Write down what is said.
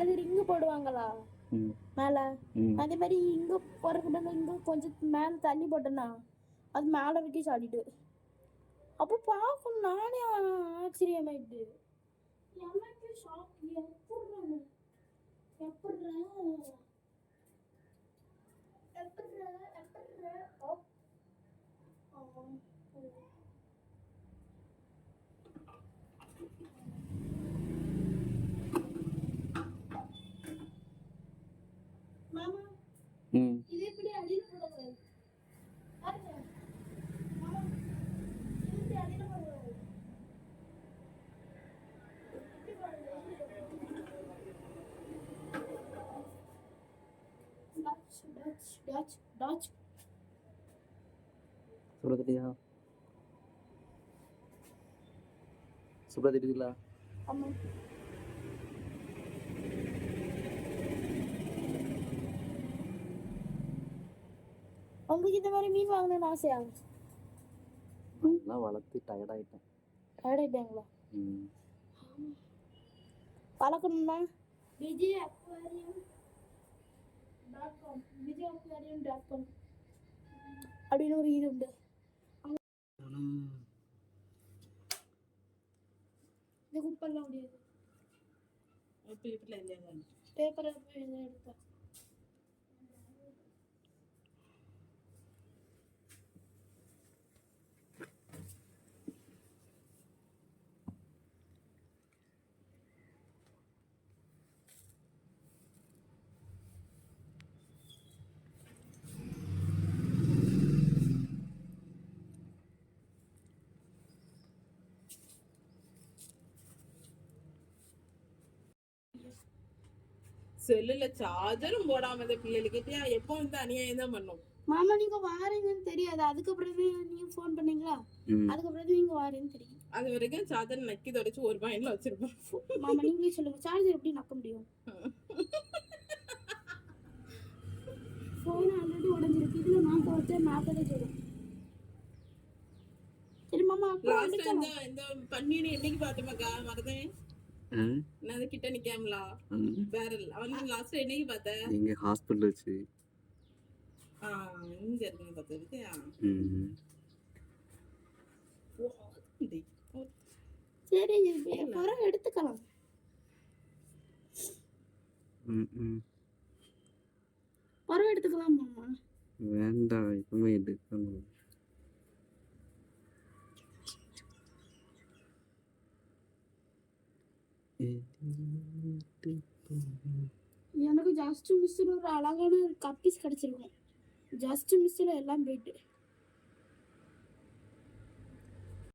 அல்லது ரிங்கு போடுவாங்களா? மேல? அதே மாதிரி இங்க போறதுக்கு இங்க கொஞ்சம் மேல தள்ளி போட்டேன்னா அது மேல வரைக்கும் சாடிட்டு. அப்போ பார்க்கணும் நானே ஆச்சரியமாயிட்டு. எனக்கு ஷாக் எப்படி எப்படி டாச் டாச் டாச் சுப்ரா தெரியா சுப்ரா தெரியுதுங்களா ஆமா உங்களுக்கு இந்த மாதிரி மீன் வாங்கணும்னு ஆசையா நல்லா வளர்த்து டயர்டாயிட்டேன் டயர்டாயிட்டாங்களா ம் வளர்க்கணும்னா Vijay aquarium Vijay aquarium dot com அப்படின்னு ஒரு இது உண்டு. இந்த குப்பெல்லாம் முடியாது பேப்பர் எடுத்தா செல்லுல சார்ஜரும் போடாம இந்த பிள்ளைகளுக்கு எப்போ வந்து அநியாயம் தான் பண்ணும்? மாமா நீங்க வாரீங்கன்னு தெரியாது. அதுக்கு பிறகு நீங்க ஃபோன் பண்ணீங்களா? அதுக்கு பிறகு நீங்க வாரீங்கன்னு தெரியும். அது வரைக்கும் சார்ஜர் நக்கி தொடச்சு ஒரு பாயிண்ட்ல வச்சிருப்பேன் மாமா நீங்களே சொல்லுங்க. சார்ஜர் எப்படி நக்க முடியும்? ஃபோன் ஆல்ரெடி உடஞ்சிருக்கு. இதுல நான் துவைச்சா நாற்பதே சொல்லும் சரி மாமா லாஸ்ட் இந்த இந்த பன்னீர் என்னைக்கு பார்த்தமாக்கா மறந்தேன்? நான் கிட்ட நிக்காமலா. வேற அவன் லாஸ்ட் என்னைக்கு பார்த்த? இங்கே ஹாஸ்பிட்டல் வச்சு. ஆ இங்க இருக்குன்னு பார்த்ததுக்கு ம் சரி பிறகு எடுத்துக்கலாம் ம் ம் பிறகு எடுத்துக்கலாம் மாமா வேண்டாம் இப்பவுமே எடுக்கணும். எனக்கு ஜஸ்ட் மிஸ்ஸில் ஒரு அழகான கப்பீஸ் கிடச்சிருக்கும். ஜஸ்ட் மிஸ்ஸில் எல்லாம் போயிட்டு.